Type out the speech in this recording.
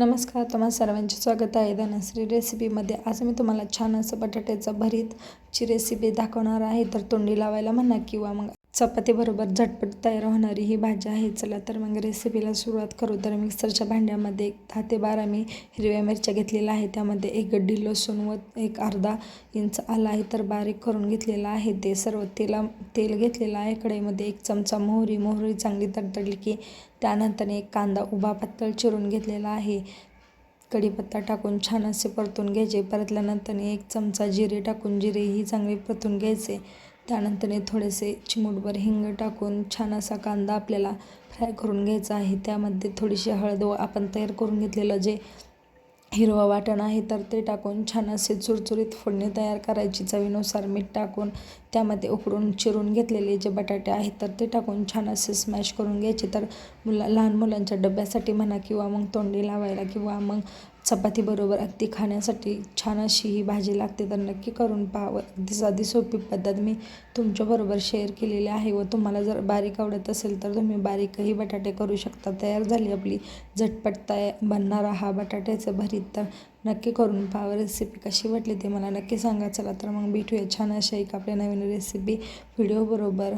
नमस्कार तुम्हा सर्वांचे स्वागत आहे धनश्री रेसिपीमध्ये. आज मी तुम्हाला छान असं बटाट्याचं भरीतची रेसिपी दाखवणार आहे. तर तोंडी लावायला म्हणा किंवा मग चपातीबरोबर झटपट तयार होणारी ही भाजी आहे. चला तर मग रेसिपीला सुरुवात करू. तर मिक्सरच्या भांड्यामध्ये एक दहा ते बारा मी हिरव्या मिरच्या घेतलेल्या आहे त्यामध्ये एक गड्डी लसूण व एक अर्धा इंच आला आहे. तर बारीक करून घेतलेला आहे. ते सर्व तेला तेल घेतलेलं आहे. कढईमध्ये एक चमचा मोहरी मोहरी चांगली तडतडली की त्यानंतर एक कांदा उभा पातळ चिरून घेतलेला आहे. कढीपत्ता टाकून छान असे परतून घ्यायचे. परतल्यानंतर एक चमचा जिरे टाकून जिरेही चांगले परतून घ्यायचे. त्यानंतर थोडेसे चिमूटभर हिंग टाकून छान असा कांदा आपल्याला फ्राय करून घ्यायचा आहे. त्यामध्ये थोडीशी हळद व आपण तयार करून घेतलेलं जे हिरवं वाटण आहे तर ते टाकून छान असे चुरचुरीत फोडणी तयार करायची. चवीनुसार मीठ टाकून त्यामध्ये उकडून चिरून घेतलेले जे बटाटे आहेत तर ते टाकून छान असे स्मॅश करून घ्यायचे. तर मुला लहान मुलांच्या डब्यासाठी म्हणा किंवा मग तोंडी लावायला किंवा मग चपातीबरोबर अगदी खाण्यासाठी छान अशी ही भाजी लागते तर नक्की करून पाहावं. अगदी साधी सोपी पद्धत मी तुमच्याबरोबर शेअर केलेली आहे व तुम्हाला जर बारीक आवडत असेल तर तुम्ही बारीकही बटाटे करू शकता. तयार झाली आपली झटपट तयार बनणारा हा बटाट्याचं भरीत तर नक्की करून पाहावं. रेसिपी कशी वाटली ते मला नक्की सांगा. चला तर मग भेटूया छान अशा एक आपल्या नवीन रेसिपी व्हिडिओबरोबर